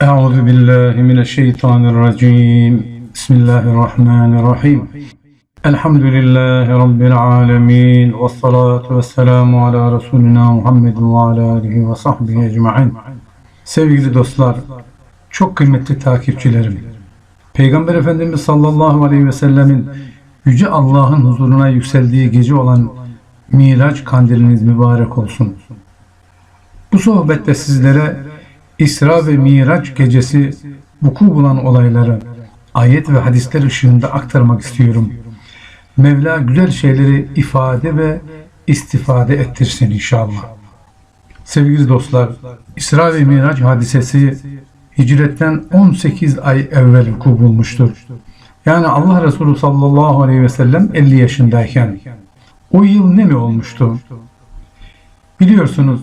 Euzu billahi mineşşeytanirracim. Bismillahirrahmanirrahim. Elhamdülillahi rabbil alamin. Ves salatu vesselamu ala resulina Muhammed ve ala alihi ve sahbihi ecmaîn. Sevgili dostlar, çok kıymetli takipçilerim. Peygamber Efendimiz sallallahu aleyhi ve sellemin yüce Allah'ın huzuruna yükseldiği gece olan Miraç kandiliniz mübarek olsun. Bu sohbette sizlere İsra ve Miraç gecesi vuku bulan olayları ayet ve hadisler ışığında aktarmak istiyorum. Mevla güzel şeyleri ifade ve istifade ettirsin inşallah. Sevgili dostlar, İsra ve Miraç hadisesi hicretten 18 ay evvel vuku bulmuştur. Yani Allah Resulü sallallahu aleyhi ve sellem 50 yaşındayken o yıl ne mi olmuştu? Biliyorsunuz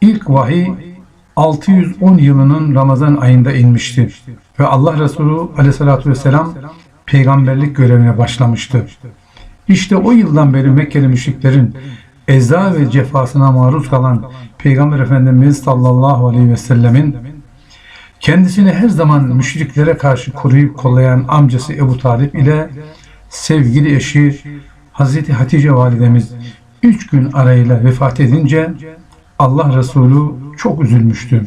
ilk vahiy 610 yılının Ramazan ayında inmişti ve Allah Resulü aleyhissalatü vesselam peygamberlik görevine başlamıştı. İşte o yıldan beri Mekkeli müşriklerin eza ve cefasına maruz kalan Peygamber Efendimiz sallallahu aleyhi ve sellemin kendisini her zaman müşriklere karşı koruyup kollayan amcası Ebu Talip ile sevgili eşi Hazreti Hatice validemiz üç gün arayla vefat edince Allah Resulü çok üzülmüştü.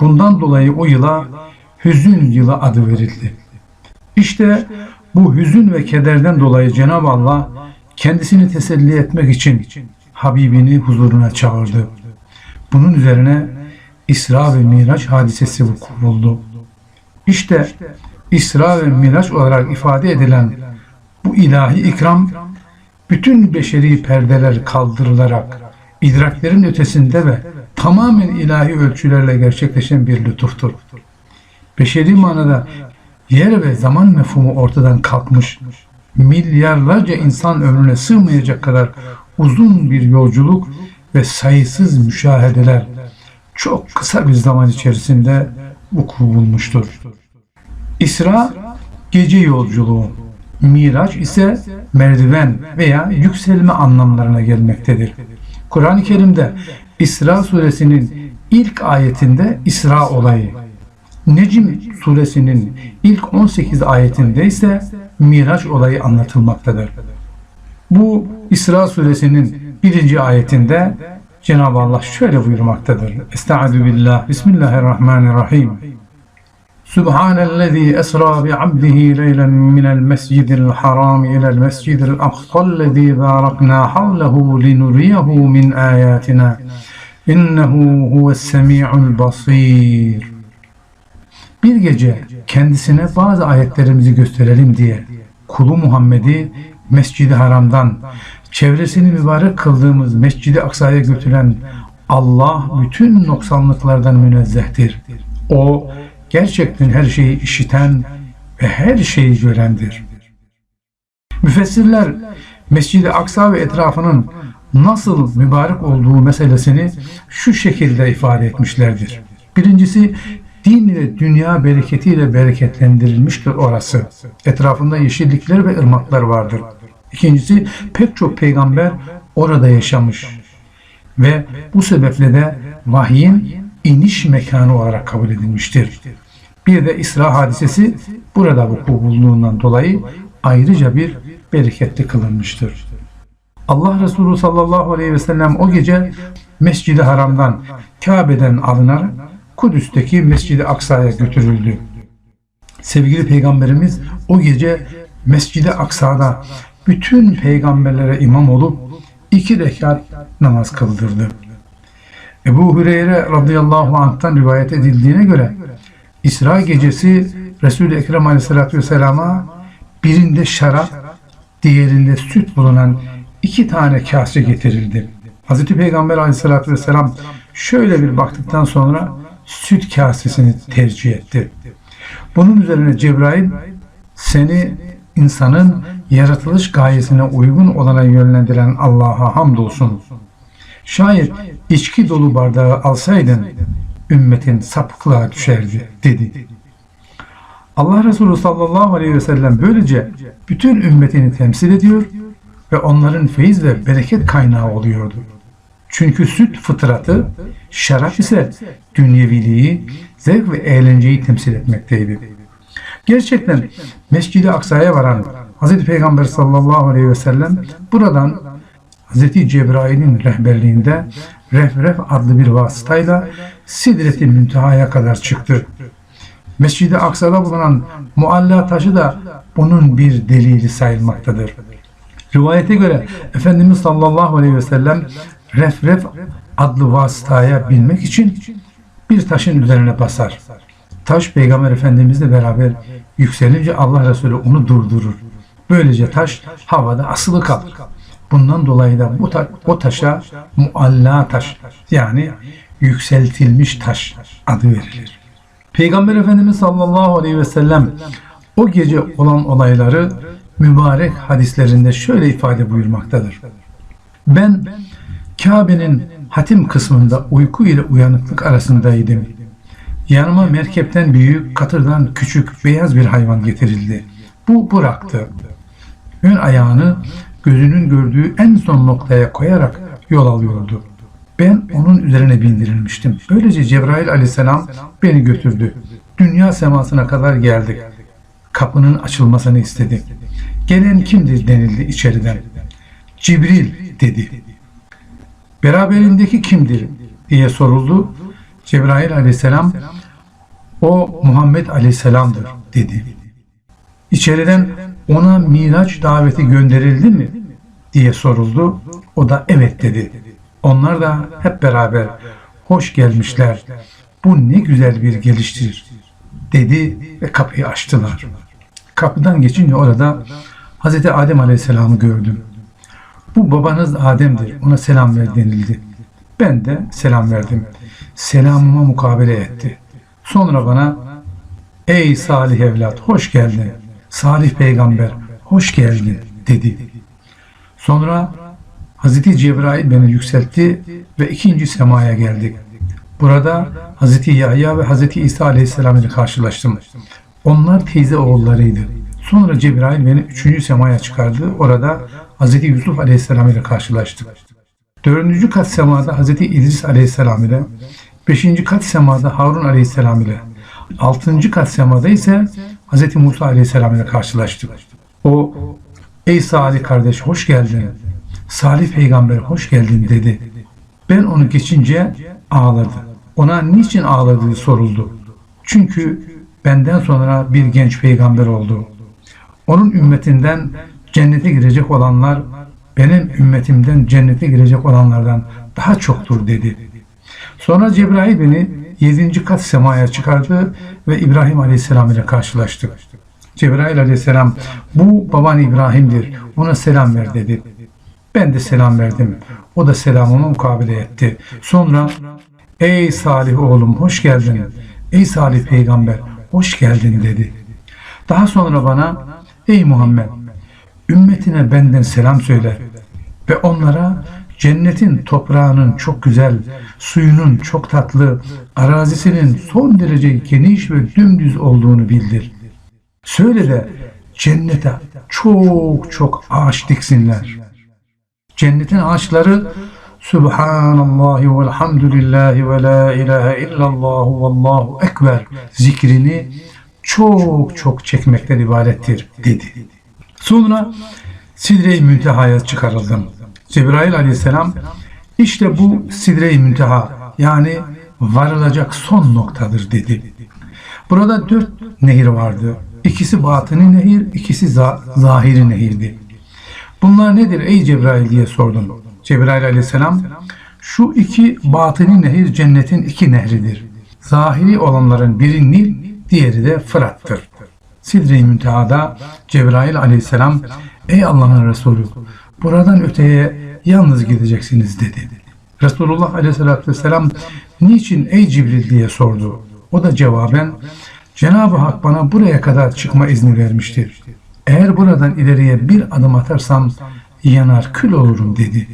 Bundan dolayı o yıla hüzün yılı adı verildi. İşte bu hüzün ve kederden dolayı Cenab-ı Allah kendisini teselli etmek için Habibini huzuruna çağırdı. Bunun üzerine İsra ve Miraç hadisesi buldu. İşte İsra ve Miraç olarak ifade edilen bu ilahi ikram bütün beşeri perdeler kaldırılarak idraklerin ötesinde ve tamamen ilahi ölçülerle gerçekleşen bir lütuftur. Beşeri manada yer ve zaman mefhumu ortadan kalkmış, milyarlarca insan ömrüne sığmayacak kadar uzun bir yolculuk ve sayısız müşahedeler çok kısa bir zaman içerisinde vuku bulmuştur. İsra gece yolculuğu, Miraç ise merdiven veya yükselme anlamlarına gelmektedir. Kur'an-ı Kerim'de İsra suresinin ilk ayetinde İsra olayı, Necim suresinin ilk 18 ayetinde ise Miraç olayı anlatılmaktadır. Bu İsra suresinin birinci ayetinde Cenab-ı Allah şöyle buyurmaktadır. Estaizu billah. Bismillahirrahmanirrahim. Subhanellezî esra bi abdihi leylen minel mescidil haram ilel mescidil aqsallezî bâraknâ havlehu linuriyehu min âyâtina. İnnehu huves semî'ul basîr. Bir gece kendisine bazı ayetlerimizi gösterelim diye kulu Muhammed'i Mescid-i Haram'dan çevresini mübarek kıldığımız Mescid-i Aksa'ya götüren Allah bütün noksanlıklardan münezzehtir. O gerçekten her şeyi işiten ve her şeyi görendir. Müfessirler Mescid-i Aksa ve etrafının nasıl mübarek olduğu meselesini şu şekilde ifade etmişlerdir. Birincisi din ve dünya bereketiyle bereketlendirilmiştir orası. Etrafında yeşillikler ve ırmaklar vardır. İkincisi pek çok peygamber orada yaşamış ve bu sebeple de vahyin iniş mekanı olarak kabul edilmiştir. Bir de İsra hadisesi burada vuku bulduğundan dolayı ayrıca bir bereketli kılınmıştır. Allah Resulü sallallahu aleyhi ve sellem o gece Mescid-i Haram'dan Kabe'den alınarak Kudüs'teki Mescid-i Aksa'ya götürüldü. Sevgili Peygamberimiz o gece Mescid-i Aksa'da bütün peygamberlere imam olup iki rekat namaz kıldırdı. Ebu Hüreyre radıyallahu anh'tan rivayet edildiğine göre İsra gecesi Resul-i Ekrem aleyhissalatü vesselama birinde şarap, diğerinde süt bulunan iki tane kase getirildi. Hazreti Peygamber aleyhissalatü vesselam şöyle bir baktıktan sonra süt kasesini tercih etti. Bunun üzerine Cebrail seni insanın yaratılış gayesine uygun olana yönlendiren Allah'a hamdolsun. Şayet içki dolu bardağı alsaydın ümmetin sapıklığa düşerdi dedi. Allah Resulü sallallahu aleyhi ve sellem böylece bütün ümmetini temsil ediyor ve onların feyiz ve bereket kaynağı oluyordu. Çünkü süt fıtratı, şarap ise dünyeviliği, zevk ve eğlenceyi temsil etmekteydi. Gerçekten Mescid-i Aksa'ya varan Hz. Peygamber sallallahu aleyhi ve sellem buradan Hz. Cebrail'in rehberliğinde Refref adlı bir vasıtayla Sidret-i Münteha'ya kadar çıktı. Mescid-i Aksa'da bulunan mualla taşı da bunun bir delili sayılmaktadır. Rivayete göre Efendimiz sallallahu aleyhi ve sellem Refref adlı vasıtaya binmek için bir taşın üzerine basar. Taş Peygamber Efendimizle beraber yükselince Allah Resulü onu durdurur. Böylece taş havada asılı kalır. Bundan dolayı da bu ta o taşa mualla taş yani yükseltilmiş taş adı verilir. Peygamber Efendimiz sallallahu aleyhi ve sellem o gece olan olayları mübarek hadislerinde şöyle ifade buyurmaktadır. Ben Kabe'nin hatim kısmında uyku ile uyanıklık arasındaydım. Yanıma merkepten büyük, katırdan küçük, beyaz bir hayvan getirildi. Bu bıraktı. Ön ayağını gözünün gördüğü en son noktaya koyarak yol alıyordu. Ben onun üzerine bindirilmiştim. Böylece Cebrail aleyhisselam beni götürdü. Dünya semasına kadar geldik. Kapının açılmasını istedi. Gelen kimdir denildi içeriden. Cibril dedi. Beraberindeki kimdir diye soruldu. Cebrail aleyhisselam o Muhammed aleyhisselamdır dedi. İçeriden ona Miraç daveti gönderildi mi diye soruldu. O da evet dedi. Onlar da hep beraber hoş gelmişler. Bu ne güzel bir geliştir dedi ve kapıyı açtılar. Kapıdan geçince orada Hz. Adem Aleyhisselam'ı gördüm. Bu babanız Adem'dir. Ona selam ver denildi. Ben de selam verdim. Selamıma mukabele etti. Sonra bana ey salih evlat hoş geldin. Salih peygamber hoş geldin dedi. Sonra Hazreti Cebrail beni yükseltti ve ikinci semaya geldik. Burada Hazreti Yahya ve Hazreti İsa Aleyhisselam ile karşılaştım. Onlar teyze oğullarıydı. Sonra Cebrail beni üçüncü semaya çıkardı. Orada Hazreti Yusuf Aleyhisselam ile karşılaştık. Dördüncü kat semada Hazreti İdris Aleyhisselam ile, beşinci kat semada Harun Aleyhisselam ile, altıncı kat semada ise Hazreti Musa Aleyhisselam ile karşılaştık. O, ey Salih kardeş hoş geldin. Salih peygamber hoş geldin dedi. Ben onu geçince ağladı. Ona niçin ağladığı soruldu. Çünkü benden sonra bir genç peygamber oldu. Onun ümmetinden cennete girecek olanlar benim ümmetimden cennete girecek olanlardan daha çoktur dedi. Sonra Cebrail beni yedinci kat semaya çıkardı ve İbrahim Aleyhisselam ile karşılaştık. Cebrail Aleyhisselam bu baban İbrahim'dir ona selam ver dedi. Ben de selam verdim. O da selamımı mukabele etti. Sonra ey Salih oğlum hoş geldin. Ey Salih peygamber hoş geldin dedi. Daha sonra bana ey Muhammed ümmetine benden selam söyle ve onlara cennetin toprağının çok güzel, suyunun çok tatlı, arazisinin son derece geniş ve dümdüz olduğunu bildir. Söyle de cennete çok çok ağaç diksinler. Cennetin ağaçları Subhanallahi velhamdülillahi ve la ilahe illallah vallahu ekber zikrini çok çok çekmekten ibarettir dedi. Sonra Sidre-i Münteha'ya çıkarıldım. Cebrail aleyhisselam işte bu Sidre-i Münteha yani varılacak son noktadır dedi. Burada dört nehir vardı. İkisi batını nehir, ikisi za- zahiri nehirdi. Bunlar nedir ey Cebrail diye sordum. Cebrail aleyhisselam şu iki batını nehir cennetin iki nehridir. Zahiri olanların biri Nil, diğeri de Fırat'tır. Sidre-i Münteha'da Cebrail aleyhisselam ey Allah'ın Resulü buradan öteye yalnız gideceksiniz dedi. Resulullah aleyhisselatü vesselam niçin ey Cibril diye sordu. O da cevaben Cenab-ı Hak bana buraya kadar çıkma izni vermiştir. Eğer buradan ileriye bir adım atarsam yanar kül olurum dedi.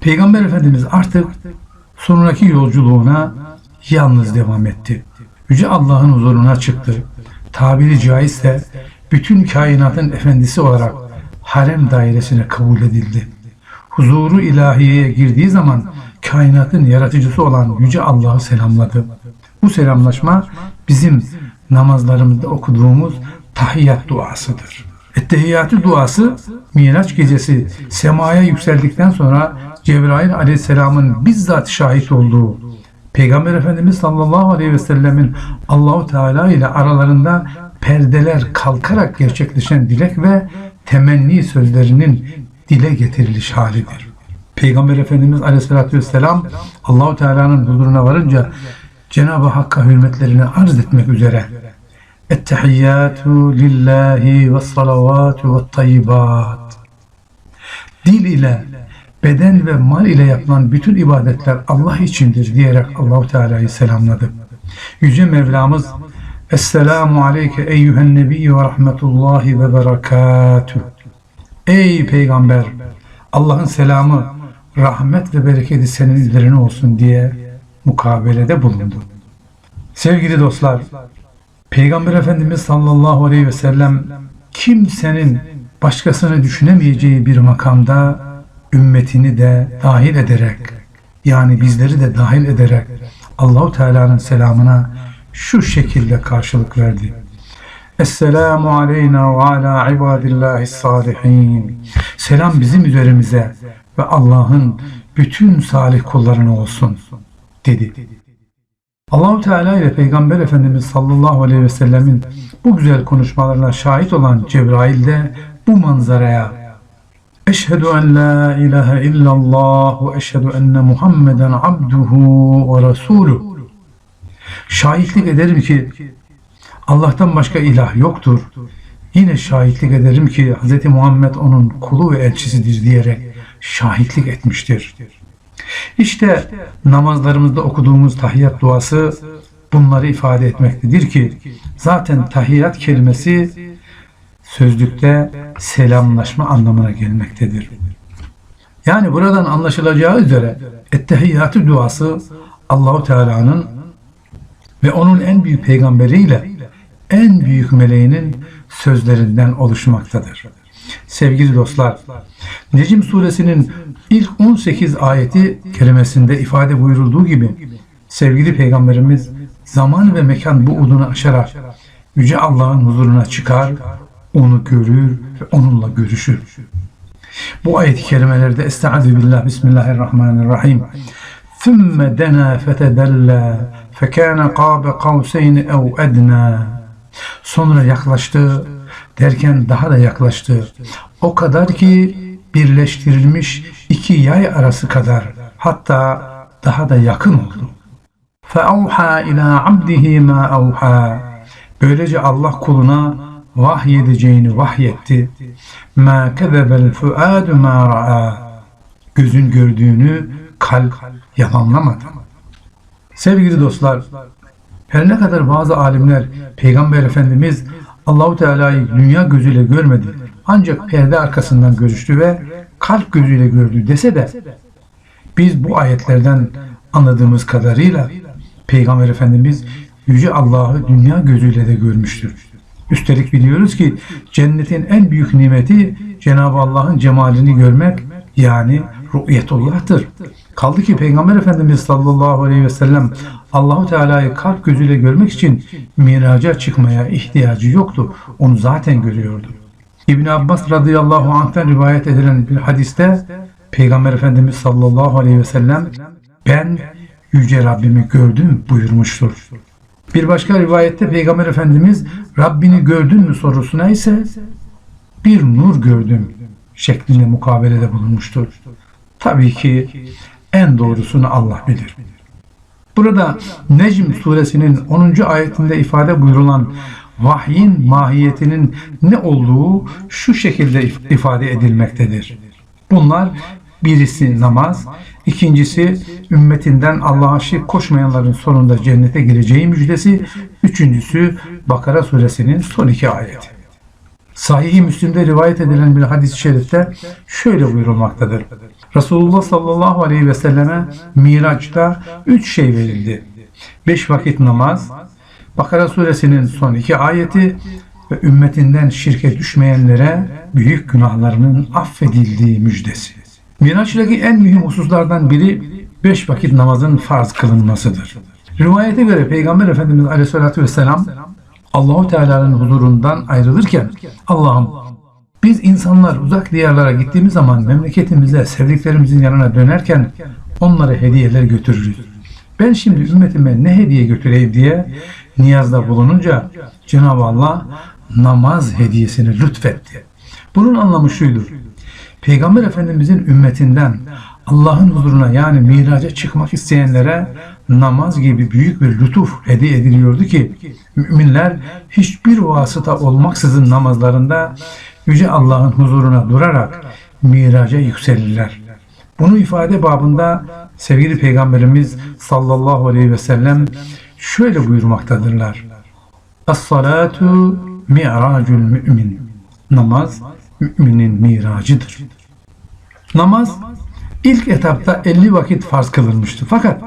Peygamber Efendimiz artık sonraki yolculuğuna yalnız devam etti. Yüce Allah'ın huzuruna çıktı. Tabiri caizse bütün kainatın efendisi olarak harem dairesine kabul edildi. Huzuru ilahiyeye girdiği zaman kainatın yaratıcısı olan Yüce Allah'ı selamladı. Bu selamlaşma bizim namazlarımızda okuduğumuz tahiyyat duasıdır. Ettehiyyatü duası Miraç gecesi semaya yükseldikten sonra Cebrail aleyhisselamın bizzat şahit olduğu Peygamber Efendimiz sallallahu aleyhi ve sellemin Allahu Teala ile aralarında perdeler kalkarak gerçekleşen dilek ve temenni sözlerinin dile getiriliş halidir. Peygamber Efendimiz Aleyhisselatü Vesselam Allahu Teala'nın huzuruna varınca Cenab-ı Hakk'a hürmetlerini arz etmek üzere Ettehiyyatu lillahi ve salavatu ve tayyibat Dil ile, beden ve mal ile yapılan bütün ibadetler Allah içindir diyerek Allahu Teala'yı selamladı. Yüce Mevlamız Esselamu aleyke eyyühen nebiyyü ve rahmetullahi ve berekatüh. Ey peygamber Allah'ın selamı, rahmet ve bereketi senin üzerine olsun diye mukabelede bulundu. Sevgili dostlar, Peygamber Efendimiz sallallahu aleyhi ve sellem kimsenin başkasını düşünemeyeceği bir makamda ümmetini de dahil ederek yani bizleri de dahil ederek Allahu Teala'nın selamına şu şekilde karşılık verdi. Esselamu aleyna ve ala ibadillahi salihin. Selam bizim üzerimize ve Allah'ın bütün salih kullarına olsun dedi. Allahu Teala ile Peygamber Efendimiz sallallahu aleyhi ve sellemin bu güzel konuşmalarına şahit olan Cebrail de bu manzaraya Eşhedü en la ilahe illallah ve eşhedü enne Muhammeden abduhu ve resuluh Şahitlik ederim ki Allah'tan başka ilah yoktur. Yine şahitlik ederim ki Hz. Muhammed onun kulu ve elçisidir diyerek şahitlik etmiştir. İşte namazlarımızda okuduğumuz tahiyyat duası bunları ifade etmektedir ki zaten tahiyyat kelimesi sözlükte selamlaşma anlamına gelmektedir. Yani buradan anlaşılacağı üzere ettehiyyatü duası Allahu Teala'nın ve onun en büyük peygamberiyle en büyük meleğinin sözlerinden oluşmaktadır. Sevgili dostlar, Necim suresinin ilk 18 ayeti kerimesinde ifade buyurulduğu gibi sevgili peygamberimiz zaman ve mekan bu udunu aşarak Yüce Allah'ın huzuruna çıkar, onu görür ve onunla görüşür. Bu ayet-i kerimelerde Estaizu billah, Bismillahirrahmanirrahim. ثُمَّ دَنَا فَتَدَلَّى فَكَانَ قَابَ قَوْسَيْنِ اَوْ اَدْنَى Sonra yaklaştı derken daha da yaklaştı. O kadar ki birleştirilmiş iki yay arası kadar hatta daha da yakın oldu. فَاَوْحَى اِلَى عَبْدِهِ مَا اَوْحَى Böylece Allah kuluna vahyedeceğini vahyetti. مَا كَذَبَ الْفُؤَادُ مَا رَأَى Gözün gördüğünü kalp yalanlamadı. Sevgili dostlar, her ne kadar bazı alimler Peygamber Efendimiz Allahu Teala'yı dünya gözüyle görmedi. Ancak perde arkasından görüştü ve kalp gözüyle gördü dese de biz bu ayetlerden anladığımız kadarıyla Peygamber Efendimiz Yüce Allah'ı dünya gözüyle de görmüştür. Üstelik biliyoruz ki cennetin en büyük nimeti Cenab-ı Allah'ın cemalini görmek yani ru'yetullah'tır. Kaldı ki Peygamber Efendimiz sallallahu aleyhi ve sellem Allahu Teala'yı kalp gözüyle görmek için miraca çıkmaya ihtiyacı yoktu. Onu zaten görüyordu. İbn Abbas radıyallahu anh'ten rivayet edilen bir hadiste Peygamber Efendimiz sallallahu aleyhi ve sellem ben yüce Rabbimi gördüm buyurmuştur. Bir başka rivayette Peygamber Efendimiz Rabbini gördün mü sorusuna ise bir nur gördüm şeklinde mukabelede bulunmuştur. Tabii ki en doğrusunu Allah bilir. Burada Necm suresinin 10. ayetinde ifade buyurulan vahyin mahiyetinin ne olduğu şu şekilde ifade edilmektedir. Bunlar birisi namaz, ikincisi ümmetinden Allah'a şirk koşmayanların sonunda cennete gireceği müjdesi, üçüncüsü Bakara suresinin son iki ayeti. Sahih-i Müslim'de rivayet edilen bir hadis-i şerifte şöyle buyurulmaktadır. Resulullah sallallahu aleyhi ve selleme Miraç'ta üç şey verildi. Beş vakit namaz, Bakara suresinin son iki ayeti ve ümmetinden şirke düşmeyenlere büyük günahlarının affedildiği müjdesi. Miraç'taki en mühim hususlardan biri beş vakit namazın farz kılınmasıdır. Rivayete göre Peygamber Efendimiz Aleyhisselatü Vesselam Allahu Teala'nın huzurundan ayrılırken Allah'ım biz insanlar uzak diyarlara gittiğimiz zaman memleketimize, sevdiklerimizin yanına dönerken onlara hediyeler götürürüz. Ben şimdi ümmetime ne hediye götüreyim diye niyazda bulununca Cenab-ı Allah namaz hediyesini lütfetti. Bunun anlamı şuydur. Peygamber Efendimizin ümmetinden Allah'ın huzuruna yani miraca çıkmak isteyenlere namaz gibi büyük bir lütuf hediye ediliyordu ki müminler hiçbir vasıta olmaksızın namazlarında Yüce Allah'ın huzuruna durarak miraca yükselirler. Bunu ifade babında sevgili Peygamberimiz sallallahu aleyhi ve sellem şöyle buyurmaktadırlar. Es-salatu mi'racul mümin. Namaz müminin miracıdır. Namaz ilk etapta 50 vakit farz kılınmıştı. Fakat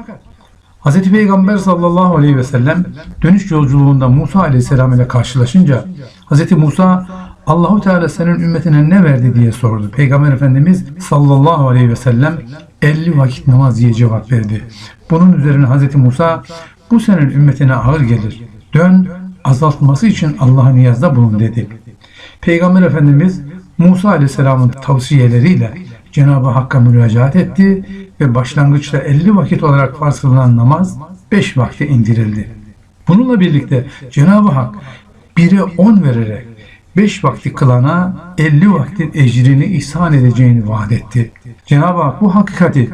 Hz. Peygamber sallallahu aleyhi ve sellem dönüş yolculuğunda Musa aleyhisselam ile karşılaşınca Hz. Musa Allahu Teala senin ümmetine ne verdi diye sordu. Peygamber Efendimiz sallallahu aleyhi ve sellem 50 vakit namaz diye cevap verdi. Bunun üzerine Hz. Musa bu senin ümmetine ağır gelir. Dön azaltması için Allah'a niyazda bulun dedi. Peygamber Efendimiz Musa Aleyhisselam'ın tavsiyeleriyle Cenab-ı Hakk'a müracaat etti ve başlangıçta 50 vakit olarak farz kılınan namaz 5 vakte indirildi. Bununla birlikte Cenab-ı Hak 1'e 10 vererek 5 vakti kılana 50 vaktin ecrini ihsan edeceğini vaat etti. Cenab-ı Hak bu hakikati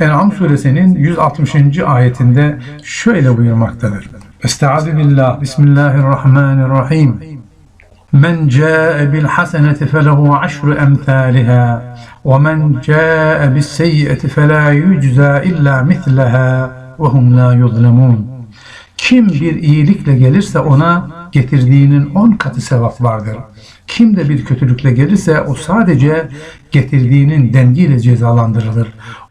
En'am suresinin 160. ayetinde şöyle buyurmaktadır. Estaizu billah, Bismillahirrahmanirrahim. Men ca'e bil haseneti felehu aşru emthaliha ve men ca'e bis seyyiati felâ yüczâ illa mitleha ve hum la. Kim bir iyilikle gelirse ona getirdiğinin on katı sevap vardır. Kim de bir kötülükle gelirse o sadece getirdiğinin dengiyle cezalandırılır.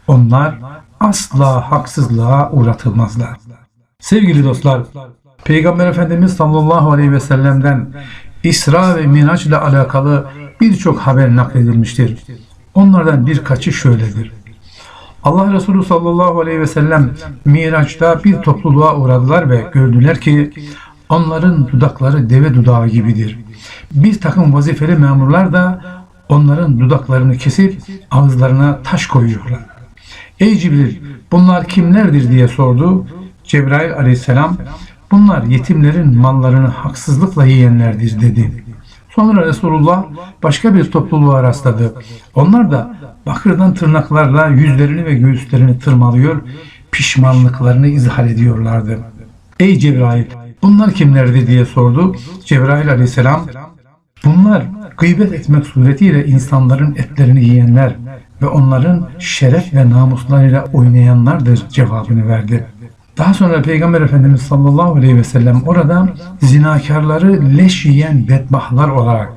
Onlar asla haksızlığa uğratılmazlar. Sevgili dostlar, Peygamber Efendimiz sallallahu aleyhi ve sellem'den İsra ve Miraç ile alakalı birçok haber nakledilmiştir. Onlardan birkaçı şöyledir. Allah Resulü sallallahu aleyhi ve sellem Miraç'ta bir topluluğa uğradılar ve gördüler ki onların dudakları deve dudağı gibidir. Bir takım vazifeli memurlar da onların dudaklarını kesip ağızlarına taş koyuyorlar. Ey Cibril bunlar kimlerdir diye sordu. Cebrail aleyhisselam bunlar yetimlerin mallarını haksızlıkla yiyenlerdir dedi. Sonra Resulullah başka bir topluluğa rastladı. Onlar da bakırdan tırnaklarla yüzlerini ve göğüslerini tırmalıyor, pişmanlıklarını izhar ediyorlardı. Ey Cebrail bunlar kimlerdi diye sordu. Cebrail aleyhisselam bunlar gıybet etmek suretiyle insanların etlerini yiyenler ve onların şeref ve namuslarıyla oynayanlardır cevabını verdi. Daha sonra Peygamber Efendimiz sallallahu aleyhi ve sellem orada zinakarları leş yiyen bedbahlar olarak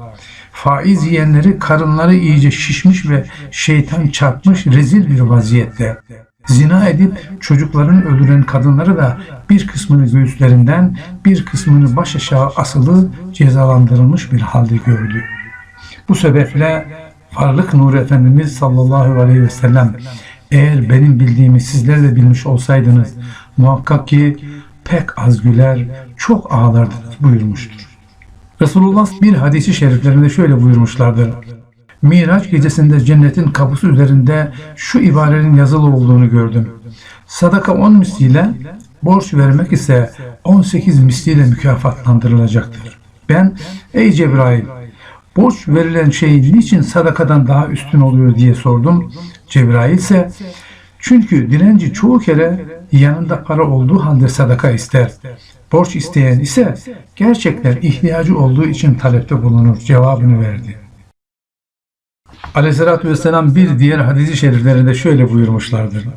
faiz yiyenleri karınları iyice şişmiş ve şeytan çarpmış rezil bir vaziyette zina edip çocuklarını öldüren kadınları da bir kısmını göğüslerinden bir kısmını baş aşağı asılı cezalandırılmış bir halde gördü. Bu sebeple Varlık Nur Efendimiz sallallahu aleyhi ve sellem eğer benim bildiğimi sizler de bilmiş olsaydınız muhakkak ki pek az güler, çok ağlardınız buyurmuştur. Resulullah bir hadisi şeriflerinde şöyle buyurmuşlardır. Miraç gecesinde cennetin kapısı üzerinde şu ibarenin yazılı olduğunu gördüm. Sadaka 10 misliyle, borç vermek ise 18 misliyle mükafatlandırılacaktır. Ben, ey Cebrail, borç verilen şey niçin sadakadan daha üstün oluyor diye sordum. Cebrail ise, çünkü dilenci çoğu kere yanında para olduğu halde sadaka ister. Borç isteyen ise gerçekten ihtiyacı olduğu için talepte bulunur cevabını verdi. Aleyhissalatü vesselam bir diğer hadisi şeriflerinde şöyle buyurmuşlardır.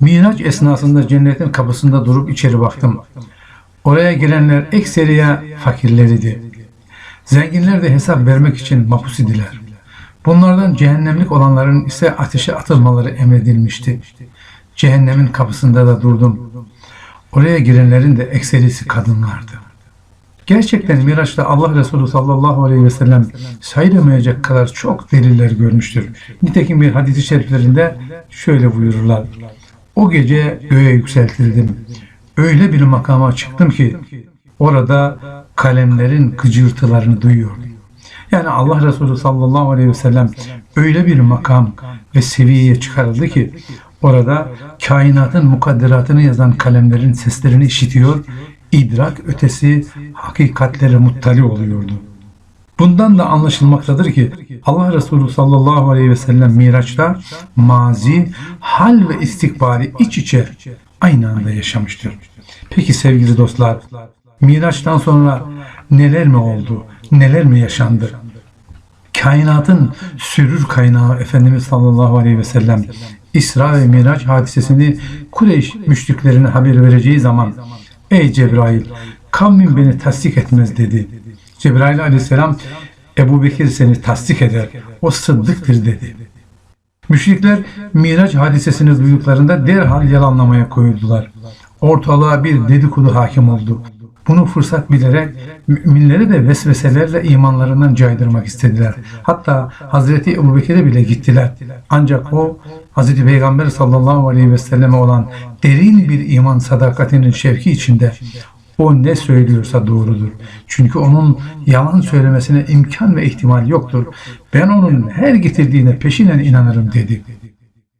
Miraç esnasında cennetin kapısında durup içeri baktım. Oraya gelenler ekseriye fakirleriydi. Zenginler de hesap vermek için mapus idiler. Bunlardan cehennemlik olanların ise ateşe atılmaları emredilmişti. Cehennemin kapısında da durdum. Oraya girenlerin de ekserisi kadınlardı. Gerçekten Miraç'ta Allah Resulü sallallahu aleyhi ve sellem sayılamayacak kadar çok deliller görmüştür. Nitekim bir hadisi şeriflerinde şöyle buyururlar. O gece göğe yükseltildim. öyle bir makama çıktım ki orada kalemlerin gıcırtılarını duyuyordum. Yani Allah Resulü sallallahu aleyhi ve sellem öyle bir makam ve seviyeye çıkarıldı ki orada kainatın mukadderatını yazan kalemlerin seslerini işitiyor, idrak ötesi hakikatlere muttali oluyordu. Bundan da anlaşılmaktadır ki Allah Resulü sallallahu aleyhi ve sellem Miraç'ta mazi, hal ve istikbali iç içe aynı anda yaşamıştır. Peki sevgili dostlar, Miraç'tan sonra neler mi oldu, neler mi yaşandı? Kainatın sürür kaynağı Efendimiz sallallahu aleyhi ve sellem İsra ve Miraç hadisesini Kureyş müşriklerine haber vereceği zaman Ey Cebrail kavmin beni tasdik etmez dedi. Cebrail aleyhisselam Ebu Bekir seni tasdik eder. O sıddıktır dedi. Müşrikler Miraç hadisesini duyduklarında derhal yalanlamaya koyuldular. Ortalığa bir dedikodu hakim oldu. Bunu fırsat bilerek müminleri de vesveselerle imanlarından caydırmak istediler. Hatta Hazreti Ebu Bekir'e bile gittiler. Ancak o Hazreti Peygamber sallallahu aleyhi ve selleme olan derin bir iman sadakatinin şevki içinde o ne söylüyorsa doğrudur. Çünkü onun yalan söylemesine imkan ve ihtimal yoktur. Ben onun her getirdiğine peşinen inanırım dedi.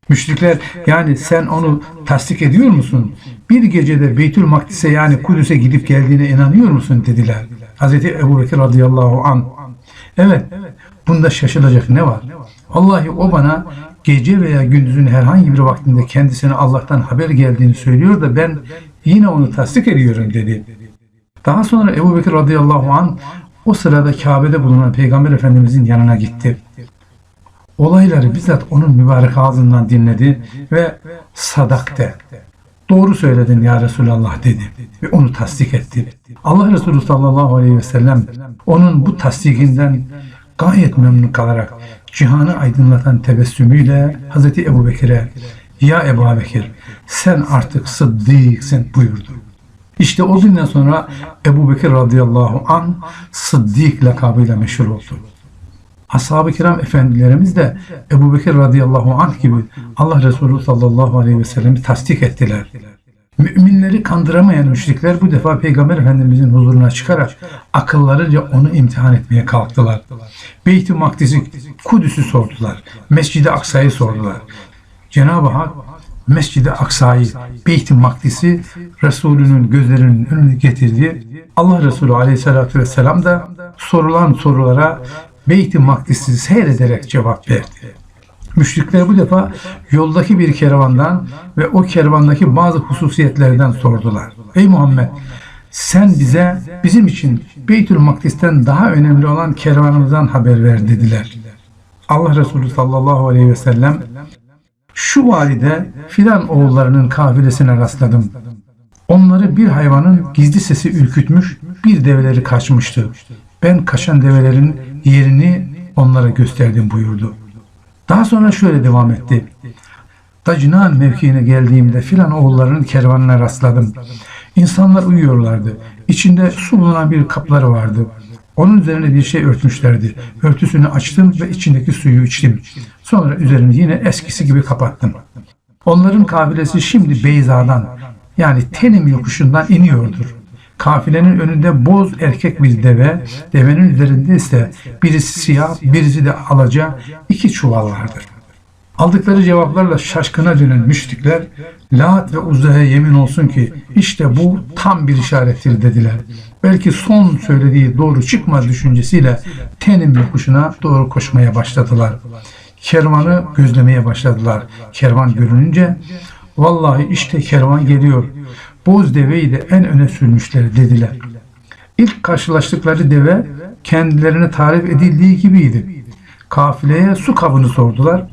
Müşrikler yani sen onu tasdik ediyor musun? Bir gecede Beytül Makdis'e yani Kudüs'e gidip geldiğine inanıyor musun dediler. Hazreti Ebu Bekir radıyallahu an. Evet bunda şaşılacak ne var? Vallahi o bana gece veya gündüzün herhangi bir vaktinde kendisine Allah'tan haber geldiğini söylüyor da ben yine onu tasdik ediyorum dedi. Daha sonra Ebu Bekir radıyallahu an o sırada Kabe'de bulunan Peygamber Efendimizin yanına gitti. Olayları bizzat onun mübarek ağzından dinledi ve sadakte. Doğru söyledin ya Resulallah dedi ve onu tasdik etti. Allah Resulü sallallahu aleyhi ve sellem onun bu tasdikinden gayet memnun kalarak cihanı aydınlatan tebessümüyle Hazreti Ebu Bekir'e ya Ebu Bekir sen artık sıddıksın buyurdu. İşte o günden sonra Ebu Bekir radıyallahu an Sıddık lakabıyla meşhur oldu. Ashab-ı kiram efendilerimiz de Ebu Bekir radıyallahu anh gibi Allah Resulü sallallahu aleyhi ve sellem'i tasdik ettiler. Müminleri kandıramayan müşrikler bu defa Peygamber Efendimizin huzuruna çıkarak akıllarınca onu imtihan etmeye kalktılar. Beyt-i Makdis'i, Kudüs'ü sordular. Mescid-i Aksa'yı sordular. Cenab-ı Hak Mescid-i Aksa'yı, Beyt-i Makdis'i Resulünün gözlerinin önüne getirdi. Allah Resulü aleyhissalatü vesselam da sorulan sorulara Beyt-i Makdis'i seyrederek cevap verdi. Müşrikler bu defa yoldaki bir kervandan ve o kervandaki bazı hususiyetlerden sordular. Ey Muhammed sen bize bizim için Beytül Makdis'ten daha önemli olan kervanımızdan haber ver dediler. Allah Resulü sallallahu aleyhi ve sellem şu valide filan oğullarının kafilesine rastladım. Onları bir hayvanın gizli sesi ürkütmüş, bir develeri kaçmıştı. Ben kaçan develerin yerini onlara gösterdim buyurdu. Daha sonra şöyle devam etti. Dacınan mevkiine geldiğimde filan oğullarının kervanına rastladım. İnsanlar uyuyorlardı. İçinde su bulunan bir kapları vardı. Onun üzerine bir şey örtmüşlerdi. Örtüsünü açtım ve içindeki suyu içtim. Sonra üzerini yine eskisi gibi kapattım. Onların kabilesi şimdi Beyza'dan yani Tenim yokuşundan iniyordur. Kafilenin önünde boz erkek bir deve, devenin üzerinde ise birisi siyah, birisi de alaca iki çuval vardır. Aldıkları cevaplarla şaşkına dönen müşrikler, Lat ve Uzza'ya yemin olsun ki işte bu tam bir işarettir dediler. Belki son söylediği doğru çıkma düşüncesiyle Tenim yokuşuna doğru koşmaya başladılar. Kervanı gözlemeye başladılar. Kervan görününce vallahi işte kervan geliyor. Boz deveyi de en öne sürmüşler dediler. İlk karşılaştıkları deve kendilerine tarif edildiği gibiydi. Kafileye su kabını sordular.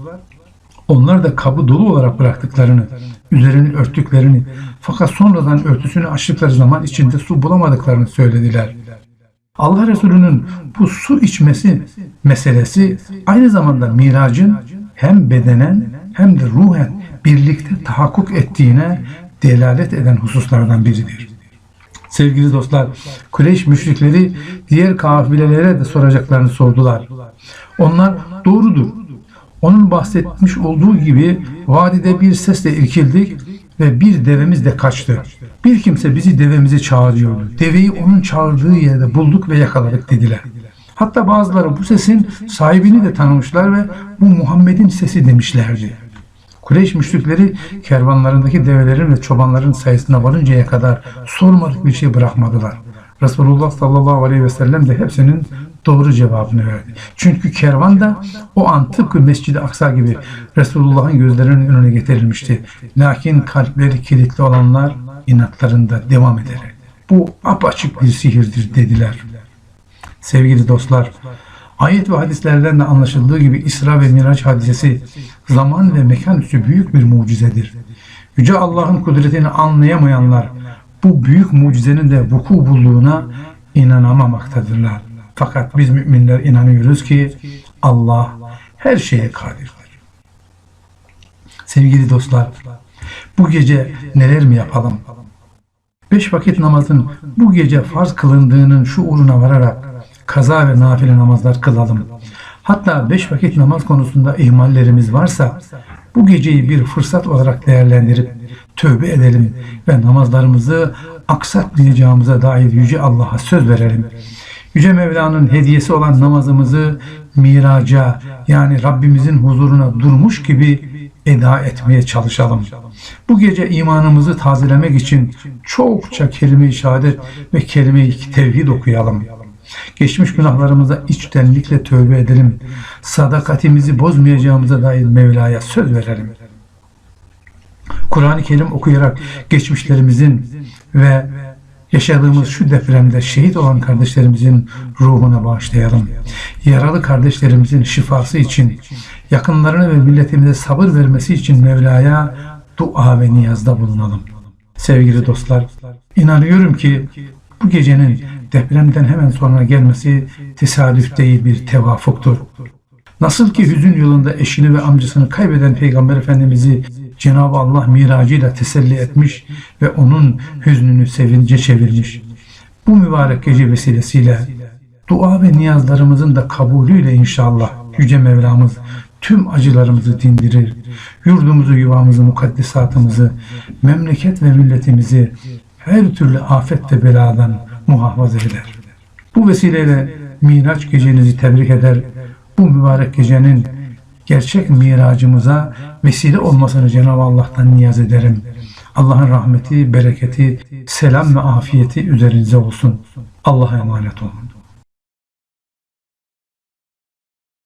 Onlar da kabı dolu olarak bıraktıklarını, üzerini örttüklerini fakat sonradan örtüsünü açtıkları zaman içinde su bulamadıklarını söylediler. Allah Resulü'nün bu su içmesi meselesi aynı zamanda miracın hem bedenen hem de ruhen birlikte tahakkuk ettiğine delalet eden hususlardan biridir. Sevgili dostlar, Kureyş müşrikleri diğer kafilelere de soracaklarını sordular. Onlar doğrudur. Onun bahsetmiş olduğu gibi vadide bir sesle irkildik. ve bir devemiz de kaçtı. Bir kimse bizi devemize çağırıyordu. Deveyi onun çağırdığı yerde bulduk ve yakaladık dediler. Hatta bazıları bu sesin sahibini de tanımışlar ve bu Muhammed'in sesi demişlerdi. Kureyş müşrikleri kervanlarındaki develerin ve çobanların sayısına varıncaya kadar sormadık bir şey bırakmadılar. Resulullah sallallahu aleyhi ve sellem de hepsinin doğru cevabını verdi. Çünkü kervan da o an tıpkı Mescid-i Aksa gibi Resulullah'ın gözlerinin önüne getirilmişti. Lakin kalpleri kilitli olanlar inatlarında devam ederek. Bu apaçık bir sihirdir dediler. Sevgili dostlar, ayet ve hadislerden de anlaşıldığı gibi İsra ve Miraç hadisesi zaman ve mekan üstü büyük bir mucizedir. Yüce Allah'ın kudretini anlayamayanlar bu büyük mucizenin de vuku bulduğuna inanamamaktadırlar. Fakat biz müminler inanıyoruz ki Allah her şeye kadirdir. Sevgili dostlar, bu gece neler mi yapalım? Beş vakit namazın bu gece farz kılındığının şuuruna vararak kaza ve nafile namazlar kılalım. Hatta beş vakit namaz konusunda ihmallerimiz varsa bu geceyi bir fırsat olarak değerlendirip tövbe edelim ve namazlarımızı aksatmayacağımıza dair Yüce Allah'a söz verelim. Yüce Mevla'nın hediyesi olan namazımızı miraca yani Rabbimizin huzuruna durmuş gibi eda etmeye çalışalım. Bu gece imanımızı tazelemek için çokça kelime-i şehadet ve kelime-i tevhid okuyalım. Geçmiş günahlarımıza içtenlikle tövbe edelim. Sadakatimizi bozmayacağımıza dair Mevla'ya söz verelim. Kur'an-ı Kerim okuyarak geçmişlerimizin ve yaşadığımız şu depremde şehit olan kardeşlerimizin ruhuna bağışlayalım. Yaralı kardeşlerimizin şifası için, yakınlarına ve milletimize sabır vermesi için Mevla'ya dua ve niyazda bulunalım. Sevgili dostlar, inanıyorum ki bu gecenin depremden hemen sonra gelmesi tesadüf değil bir tevafuktur. Nasıl ki hüzün yolunda eşini ve amcasını kaybeden Peygamber Efendimiz'i Cenab-ı Allah miracıyla teselli etmiş ve onun hüznünü sevince çevirmiş. Bu mübarek gece vesilesiyle dua ve niyazlarımızın da kabulüyle inşallah Yüce Mevlamız tüm acılarımızı dindirir. Yurdumuzu, yuvamızı, mukaddesatımızı, memleket ve milletimizi her türlü afet ve beladan muhafaza eder. Bu vesileyle Miraç gecenizi tebrik eder. Bu mübarek gecenin gerçek miracımıza vesile olmasını Cenab-ı Allah'tan niyaz ederim. Allah'ın rahmeti, bereketi, selam ve afiyeti üzerinize olsun. Allah'a emanet olun.